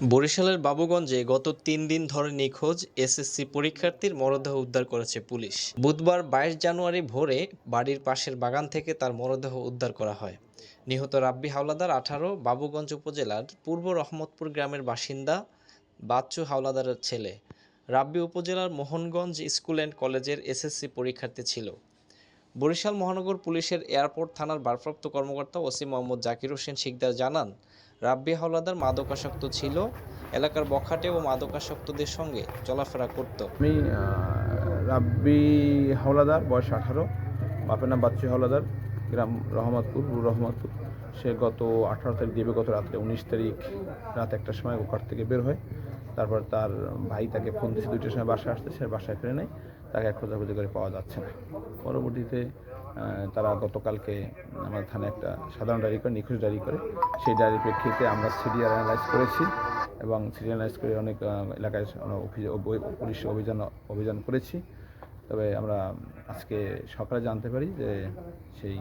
বরিশালের বাবুগঞ্জে গত তিন দিন ধরে নিখোঁজ এসএসসি পরীক্ষার্থীর মরদেহ উদ্ধার করেছে পুলিশ। বুধবার বাইশ জানুয়ারি ভোরে বাড়ির পাশের বাগান থেকে তার মরদেহ উদ্ধার করা হয়। নিহত রাব্বি হাওলাদার আঠারো, বাবুগঞ্জ উপজেলার পূর্ব রহমতপুর গ্রামের বাসিন্দা বাচ্চু হাওলাদারের ছেলে। রাব্বি উপজেলার মোহনগঞ্জ স্কুল অ্যান্ড কলেজের এসএসসি পরীক্ষার্থী ছিল। বরিশাল মহানগর পুলিশের এয়ারপোর্ট থানার ভারপ্রাপ্ত কর্মকর্তা ওসি মোহাম্মদ জাকির হোসেন শিকদার জানান, রাব্বি হাওলাদার মাদকাসক্ত ছিল, এলাকার বখাটে ও মাদকাসক্তদের সঙ্গে চলাফেরা করত। আমি রাব্বি হাওলাদার, বয়স আঠারো, বাপের নাম বাচ্চু হাওলাদার, গ্রাম রহমতপুর রহমতপুর। সে গত আঠারো তারিখ দিবে গত রাত্রে, উনিশ তারিখ রাত একটার সময় ওখান থেকে বের হয়। তারপর তার ভাই তাকে ফোন দিয়েছে দুইটার সময় বাসায় আসতে সে বাসায় ফিরে নেয় তাকে খোঁজাখুঁজি করে পাওয়া যাচ্ছে না। পরবর্তীতে তারা গতকালকে আমার থানায় একটা সাধারণ ডায়েরি করে, নিখোঁজ ডায়েরি করে। সেই ডায়েরির প্রেক্ষিতে আমরা সিরিয়াল অ্যানালাইজ করেছি এবং সিরিয়ালাইজ করে অনেক এলাকায় পুলিশ অভিযান অভিযান করেছি। তবে আমরা আজকে সকালে জানতে পারি যে সেই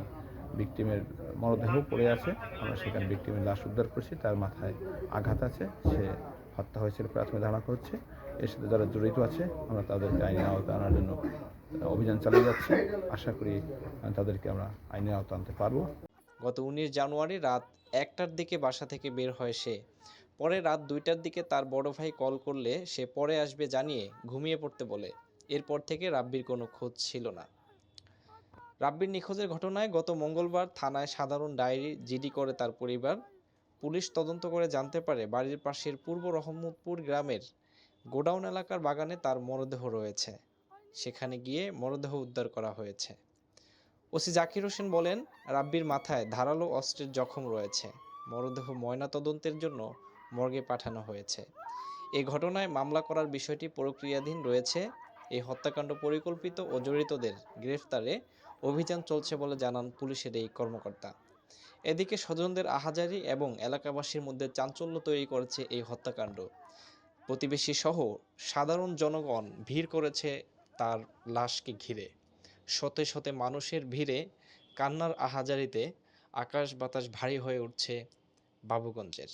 ভিকটিমের মরদেহ পড়ে আছে। আমরা সেখানে ভিকটিমের লাশ উদ্ধার করছি। তার মাথায় আঘাত আছে। সে হত্যা হয়েছিল, প্রাথমিক ধারণা হচ্ছে এর সাথে যারা জড়িত আছে, আমরা তাদেরকে আইনে আওতায় আনার জন্য অভিযান চালিয়ে যাচ্ছি। আশা করি তাদেরকে আমরা আইনে আওতা আনতে পারব। গত উনিশ জানুয়ারি রাত একটার দিকে বাসা থেকে বের হয় সে। পরে রাত দুইটার দিকে তার বড় ভাই কল করলে সে পরে আসবে জানিয়ে ঘুমিয়ে পড়তে বলে। এরপর থেকে রাব্বির কোনো খোঁজ ছিল না। রাব্বির নিখোঁজের ঘটনায় গত মঙ্গলবার থানায় সাধারণ ডায়েরি জিডি করে তার পরিবার পুলিশ তদন্ত করে জানতে পারে বাড়ির পাশের পূর্ব রহমতপুর গ্রামের গোডাউন এলাকার বাগানে তার মরদেহ রয়েছে। সেখানে গিয়ে মরদেহ উদ্ধার করা হয়েছে। ওসি জাকির হোসেন বলেন, রাব্বির মাথায় ধারালো অস্ত্রের জখম রয়েছে। মরদেহ ময়না তদন্তের জন্য মর্গে পাঠানো হয়েছে। এই ঘটনায় মামলা করার বিষয়টি প্রক্রিয়াধীন রয়েছে। এই হত্যাকাণ্ড পরিকল্পিত ও জড়িতদের গ্রেফতারে অভিযান চলছে বলে জানান পুলিশের এই কর্মকর্তা। এদিকে স্বজনদের আহাজারি এবং এলাকাবাসীর মধ্যে চাঞ্চল্য তৈরি করেছে এই হত্যাকাণ্ড। প্রতিবেশী সহ সাধারণ জনগণ ভিড় করেছে তার লাশকে ঘিরে। শতে শতে মানুষের ভিড়ে কান্নার আহাজারিতে আকাশ বাতাস ভারী হয়ে উঠছে বাবুগঞ্জের।